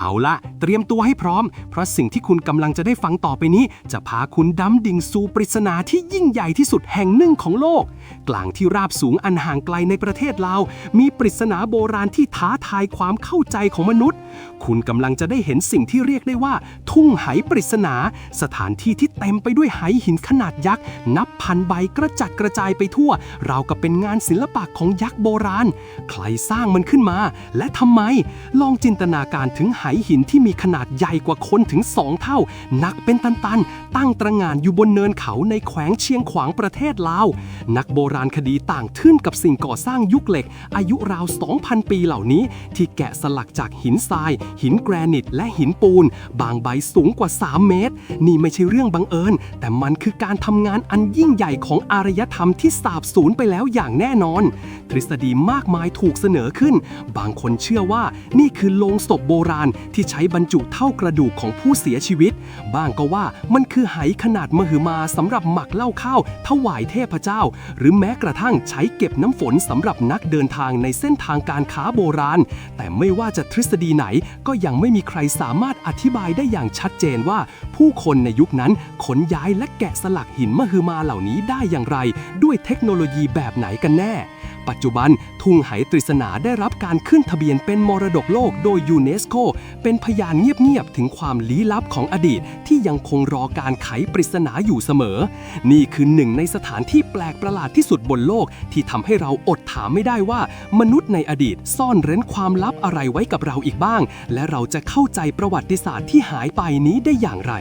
เอาละเตรียมตัวให้พร้อม เพราะสิ่งที่คุณกำลังจะได้ฟังต่อไปนี้ จะพาคุณดำดิ่งสู่ปริศนาที่ยิ่งใหญ่ที่สุดแห่งหนึ่งของโลก กลางที่ราบสูงอันห่างไกลในประเทศลาวมีปริศนาโบราณที่ท้าทายความเข้าใจของมนุษย์ คุณกำลังจะได้เห็นสิ่งที่เรียกได้ว่า ทุ่งไหปริศนา สถานที่ที่เต็มไปด้วยไหหินขนาดยักษ์ นับพันใบกระจัดกระจายไปทั่ว ราวกับเป็นงานศิลปะของยักษ์โบราณ ใครสร้างมันขึ้นมา และทำไม ลองจินตนาการถึงไหหินที่มีขนาดใหญ่กว่าคนถึงสองเท่า หนักเป็นตันๆ ตั้งตระหง่านอยู่บนเนินเขาในแขวงเชียงขวางประเทศลาว นักโบราณคดีต่างทึ่งกับสิ่งก่อสร้างยุคเหล็ก อายุราว 2,000 ปีเหล่านี้ ที่แกะสลักจากหินทราย หินแกรนิต และหินปูน บางใบสูงกว่า 3 เมตร นี่ไม่ใช่เรื่องบังเอิญ แต่มันคือการทำงานอันยิ่งใหญ่ของอารยธรรมที่สาบสูญไปแล้วอย่างแน่นอน ทฤษฎีมากมายถูกเสนอขึ้น บางคนเชื่อว่านี่คือโลงศพโบราณที่ใช้บรรจุเท่ากระดูกของผู้เสียชีวิต บ้างก็ว่ามันคือไหขนาดมหึมาสำหรับหมักเหล้าข้าวถวายเทพเจ้า หรือแม้กระทั่งใช้เก็บน้ำฝนสำหรับนักเดินทางในเส้นทางการค้าโบราณ แต่ไม่ว่าจะทฤษฎีไหนก็ยังไม่มีใครสามารถอธิบายได้อย่างชัดเจนว่า ผู้คนในยุคนั้นขนย้ายและแกะสลักหินมหึมาเหล่านี้ได้อย่างไร ด้วยเทคโนโลยีแบบไหนกันแน่ ปัจจุบัน ทุ่งไหตริศนาได้รับการขึ้นทะเบียนเป็นมรดกโลกโดยยูเนสโกเป็นพยานเงียบ ๆ ถึงความลี้ลับของอดีต ที่ยังคงรอการไขปริศนาอยู่เสมอ นี่คือหนึ่งในสถานที่แปลกประหลาดที่สุดบนโลก ที่ทำให้เราอดถามไม่ได้ว่า มนุษย์ในอดีตซ่อนเร้นความลับอะไรไว้กับเราอีกบ้าง และเราจะเข้าใจประวัติศาสตร์ที่หายไปนี้ได้อย่างไร